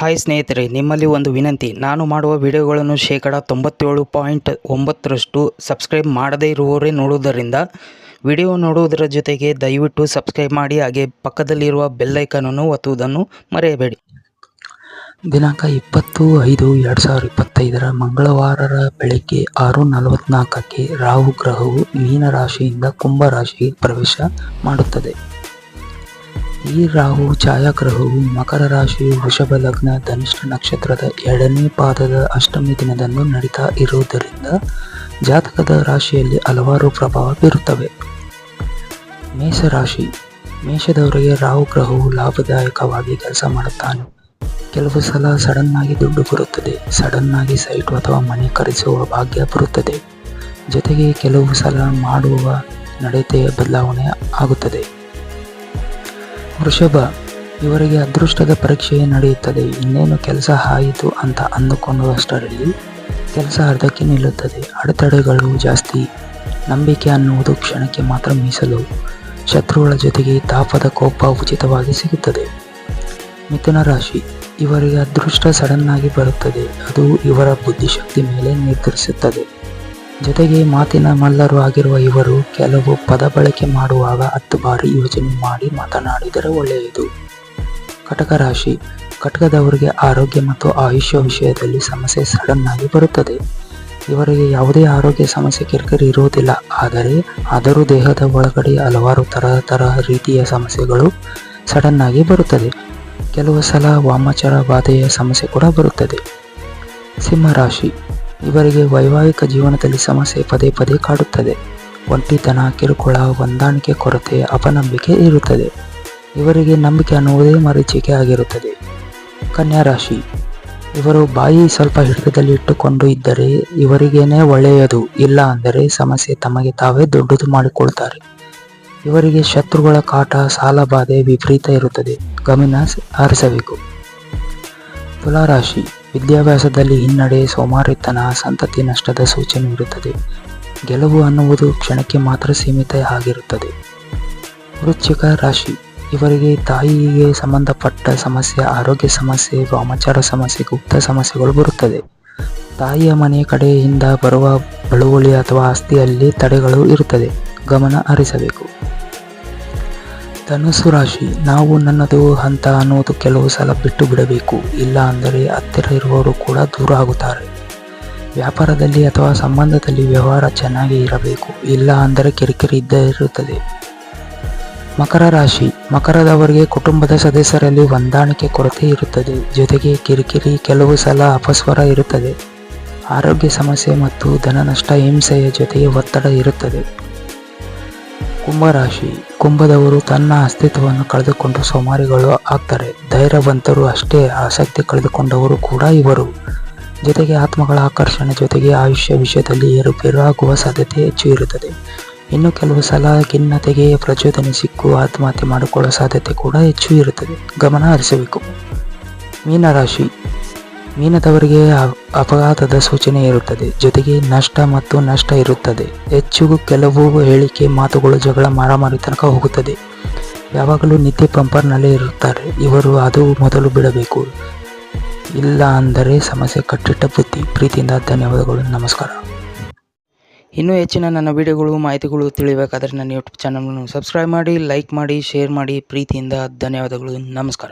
Hi ಸ್ನೇಹಿತರೆ, ನಿಮ್ಮಲ್ಲಿ ಒಂದು ವಿನಂತಿ. ನಾನು ಮಾಡುವ ವಿಡಿಯೋಗಳನ್ನು ಶೇಕಡ ತೊಂಬತ್ತೇಳು ಪಾಯಿಂಟ್ ಒಂಬತ್ತರಷ್ಟು ಸಬ್ಸ್ಕ್ರೈಬ್ ಮಾಡದೇ ಇರುವವರೇ ನೋಡುವುದರಿಂದ ವಿಡಿಯೋ ನೋಡುವುದರ ಜೊತೆಗೆ ದಯವಿಟ್ಟು ಸಬ್ಸ್ಕ್ರೈಬ್ ಮಾಡಿ, ಹಾಗೆ ಪಕ್ಕದಲ್ಲಿರುವ ಬೆಲ್ಲೈಕನನ್ನು ಒತ್ತುವುದನ್ನು ಮರೆಯಬೇಡಿ. ದಿನಾಂಕ ಇಪ್ಪತ್ತು ಐದು ಎರಡು ಸಾವಿರದ ಇಪ್ಪತ್ತೈದರ ಮಂಗಳವಾರರ ಬೆಳಗ್ಗೆ ಆರು ನಲವತ್ನಾಲ್ಕಕ್ಕೆ ರಾಹು ಗ್ರಹವು ಮೀನ ರಾಶಿಯಿಂದ ಕುಂಭ ರಾಶಿಗೆ ಪ್ರವೇಶ ಮಾಡುತ್ತದೆ. ಈ ರಾಹು ಛಾಯಾಗ್ರಹವು ಮಕರ ರಾಶಿಯು ವೃಷಭ ಲಗ್ನ, ಧನಿಷ್ಠ ನಕ್ಷತ್ರದ ಎರಡನೇ ಪಾದದ ಅಷ್ಟಮಿ ದಿನದಂದು ನಡೀತಾ ಇರುವುದರಿಂದ ಜಾತಕದ ರಾಶಿಯಲ್ಲಿ ಹಲವಾರು ಪ್ರಭಾವ ಬೀರುತ್ತವೆ. ಮೇಷರಾಶಿ ಮೇಷದವರಿಗೆ ರಾಹು ಗ್ರಹವು ಲಾಭದಾಯಕವಾಗಿ ಕೆಲಸ ಮಾಡುತ್ತಾನೆ. ಕೆಲವು ಸಲ ಸಡನ್ ಆಗಿ ದುಡ್ಡು ಬರುತ್ತದೆ. ಸಡನ್ ಆಗಿ ಸೈಟ್ ಅಥವಾ ಮನೆ ಖರೀದಿಸುವ ಭಾಗ್ಯ ಬರುತ್ತದೆ. ಜೊತೆಗೆ ಕೆಲವು ಸಲ ಮಾಡುವ ನಡತೆಯ ಬದಲಾವಣೆ ಆಗುತ್ತದೆ. ವೃಷಭ, ಇವರಿಗೆ ಅದೃಷ್ಟದ ಪರೀಕ್ಷೆ ನಡೆಯುತ್ತದೆ. ಇನ್ನೇನು ಕೆಲಸ ಆಯಿತು ಅಂತ ಅಂದುಕೊಂಡಷ್ಟರಲ್ಲಿ ಕೆಲಸ ಅರ್ಧಕ್ಕೆ ನಿಲ್ಲುತ್ತದೆ. ಅಡೆತಡೆಗಳು ಜಾಸ್ತಿ. ನಂಬಿಕೆ ಅನ್ನುವುದು ಕ್ಷಣಕ್ಕೆ ಮಾತ್ರ ಮೀಸಲು. ಶತ್ರುಗಳ ಜೊತೆಗೆ ತಾಪದ ಕೋಪ ಉಚಿತವಾಗಿ ಸಿಗುತ್ತದೆ. ಮಿಥುನ ರಾಶಿ ಇವರಿಗೆ ಅದೃಷ್ಟ ಸಡನ್ ಆಗಿ ಬರುತ್ತದೆ. ಅದು ಇವರ ಬುದ್ಧಿಶಕ್ತಿ ಮೇಲೆ ನಿರ್ಧರಿಸುತ್ತದೆ. ಜೊತೆಗೆ ಮಾತಿನ ಮಲ್ಲರು ಆಗಿರುವ ಇವರು ಕೆಲವು ಪದ ಬಳಕೆ ಮಾಡುವಾಗ ಹತ್ತು ಬಾರಿ ಯೋಚನೆ ಮಾಡಿ ಮಾತನಾಡಿದರೆ ಒಳ್ಳೆಯದು. ಕಟಕ ರಾಶಿ. ಕಟಕದವರಿಗೆ ಆರೋಗ್ಯ ಮತ್ತು ಆಯುಷ್ಯ ವಿಷಯದಲ್ಲಿ ಸಮಸ್ಯೆ ಸಡನ್ ಆಗಿ ಬರುತ್ತದೆ. ಇವರಿಗೆ ಯಾವುದೇ ಆರೋಗ್ಯ ಸಮಸ್ಯೆ ಕಿರಿಕಿರಿ ಇರುವುದಿಲ್ಲ. ಆದರೆ ಆದರೂ ದೇಹದ ಒಳಗಡೆ ಹಲವಾರು ತರಹ ತರಹ ರೀತಿಯ ಸಮಸ್ಯೆಗಳು ಸಡನ್ ಆಗಿ ಬರುತ್ತದೆ. ಕೆಲವು ಸಲ ವಾಮಾಚಾರ ಬಾಧೆಯ ಸಮಸ್ಯೆ ಕೂಡ ಬರುತ್ತದೆ. ಸಿಂಹರಾಶಿ ಇವರಿಗೆ ವೈವಾಹಿಕ ಜೀವನದಲ್ಲಿ ಸಮಸ್ಯೆ ಪದೇ ಪದೇ ಕಾಡುತ್ತದೆ. ಒಂಟಿತನ, ಕಿರುಕುಳ, ಹೊಂದಾಣಿಕೆ, ಕೊರತೆ ಅಪನಂಬಿಕೆ ಇರುತ್ತದೆ. ಇವರಿಗೆ ನಂಬಿಕೆ ಅನ್ನುವುದೇ ಮರೀಚಿಕೆ ಆಗಿರುತ್ತದೆ. ಕನ್ಯಾ ರಾಶಿ. ಇವರು ಬಾಯಿ ಸ್ವಲ್ಪ ಹಿಡಿತದಲ್ಲಿ ಇಟ್ಟುಕೊಂಡು ಇದ್ದರೆ ಇವರಿಗೇನೆ ಒಳ್ಳೆಯದು. ಇಲ್ಲ ಅಂದರೆ ಸಮಸ್ಯೆ ತಮಗೆ ತಾವೇ ದೊಡ್ಡದು ಮಾಡಿಕೊಳ್ತಾರೆ. ಇವರಿಗೆ ಶತ್ರುಗಳ ಕಾಟ ಸಾಲಬಾಧೆ ವಿಪರೀತ ಇರುತ್ತದೆ. ಗಮನ ಹರಿಸಬೇಕು. ತುಲಾರಾಶಿ, ವಿದ್ಯಾಭ್ಯಾಸದಲ್ಲಿ ಹಿನ್ನಡೆ, ಸೋಮಾರಿತನ, ಸಂತತಿ ನಷ್ಟದ ಸೂಚನೆ ಇರುತ್ತದೆ. ಗೆಲುವು ಅನ್ನುವುದು ಕ್ಷಣಕ್ಕೆ ಮಾತ್ರ ಸೀಮಿತ ಆಗಿರುತ್ತದೆ. ವೃಶ್ಚಿಕ ರಾಶಿ, ಇವರಿಗೆ ತಾಯಿಗೆ ಸಂಬಂಧಪಟ್ಟ ಸಮಸ್ಯೆ, ಆರೋಗ್ಯ ಸಮಸ್ಯೆ, ವಾಮಾಚಾರ ಸಮಸ್ಯೆ, ಗುಪ್ತ ಸಮಸ್ಯೆಗಳು ಬರುತ್ತದೆ. ತಾಯಿಯ ಮನೆಯ ಕಡೆಯಿಂದ ಬರುವ ಬಳುವಳಿ ಅಥವಾ ಆಸ್ತಿಯಲ್ಲಿ ತಡೆಗಳು ಇರುತ್ತದೆ. ಗಮನ ಹರಿಸಬೇಕು. ಧನುಸು ರಾಶಿ, ನಾವು ನನ್ನದು ಹಂತ ಅನ್ನೋದು ಕೆಲವು ಸಲ ಬಿಟ್ಟು ಬಿಡಬೇಕು. ಇಲ್ಲ ಅಂದರೆ ಹತ್ತಿರ ಇರುವವರು ಕೂಡ ದೂರ ಆಗುತ್ತಾರೆ. ವ್ಯಾಪಾರದಲ್ಲಿ ಅಥವಾ ಸಂಬಂಧದಲ್ಲಿ ವ್ಯವಹಾರ ಚೆನ್ನಾಗಿ ಇರಬೇಕು. ಇಲ್ಲ ಅಂದರೆ ಕಿರಿಕಿರಿ ಇದ್ದೇ ಇರುತ್ತದೆ. ಮಕರ ರಾಶಿ, ಮಕರದವರಿಗೆ ಕುಟುಂಬದ ಸದಸ್ಯರಲ್ಲಿ ಹೊಂದಾಣಿಕೆ ಕೊರತೆ ಇರುತ್ತದೆ. ಜೊತೆಗೆ ಕಿರಿಕಿರಿ ಕೆಲವು ಸಲ ಅಪಸ್ವರ ಇರುತ್ತದೆ. ಆರೋಗ್ಯ ಸಮಸ್ಯೆ ಮತ್ತು ಧನನಷ್ಟ, ಹಿಂಸೆಯ ಜೊತೆಗೆ ಒತ್ತಡ ಇರುತ್ತದೆ. ಕುಂಭರಾಶಿ. ಕುಂಭದವರು ತನ್ನ ಅಸ್ತಿತ್ವವನ್ನು ಕಳೆದುಕೊಂಡು ಸೋಮಾರಿಗಳು ಆಗ್ತಾರೆ. ಧೈರ್ಯವಂತರು ಅಷ್ಟೇ ಆಸಕ್ತಿ ಕಳೆದುಕೊಂಡವರು ಕೂಡ ಇವರು. ಜೊತೆಗೆ ಆತ್ಮಗಳ ಆಕರ್ಷಣೆ ಜೊತೆಗೆ ಆಯುಷ್ಯ ವಿಷಯದಲ್ಲಿ ಏರುಪೇರು ಆಗುವ ಸಾಧ್ಯತೆ ಹೆಚ್ಚು ಇರುತ್ತದೆ. ಇನ್ನು ಕೆಲವು ಸಲ ಖಿನ್ನತೆಗೆ ಪ್ರಚೋದನೆ ಸಿಕ್ಕು, ಆತ್ಮಹತ್ಯೆ ಮಾಡಿಕೊಳ್ಳುವ ಸಾಧ್ಯತೆ ಕೂಡ ಹೆಚ್ಚು ಇರುತ್ತದೆ. ಗಮನ ಹರಿಸಬೇಕು. ಮೀನರಾಶಿ. ಮೀನದವರಿಗೆ ಅಪಘಾತದ ಸೂಚನೆ ಇರುತ್ತದೆ. ಜೊತೆಗೆ ನಷ್ಟ ಮತ್ತು ನಷ್ಟ ಇರುತ್ತದೆ. ಹೆಚ್ಚು ಕೆಲವು ಹೇಳಿಕೆ ಮಾತುಗಳು ಜಗಳ ಮಾರಾಮಾರಿ ತನಕ ಹೋಗುತ್ತದೆ. ಯಾವಾಗಲೂ ನಿತ್ಯ ಪಂಪರ್ನಲ್ಲಿ ಇರುತ್ತಾರೆ. ಇವರು ಅದು ಮೊದಲು ಬಿಡಬೇಕು. ಇಲ್ಲ ಅಂದರೆ ಸಮಸ್ಯೆ ಕಟ್ಟಿಟ್ಟ ಬುದ್ಧಿ. ಪ್ರೀತಿಯಿಂದ ಧನ್ಯವಾದಗಳು. ನಮಸ್ಕಾರ. ಇನ್ನೂ ಹೆಚ್ಚಿನ ನನ್ನ ವಿಡಿಯೋಗಳು, ಮಾಹಿತಿಗಳು ತಿಳಿಬೇಕಾದರೆ ನನ್ನ ಯೂಟ್ಯೂಬ್ ಚಾನಲನ್ನು ಸಬ್ಸ್ಕ್ರೈಬ್ ಮಾಡಿ ಲೈಕ್ ಮಾಡಿ ಶೇರ್ ಮಾಡಿ. ಪ್ರೀತಿಯಿಂದ ಧನ್ಯವಾದಗಳು. ನಮಸ್ಕಾರ.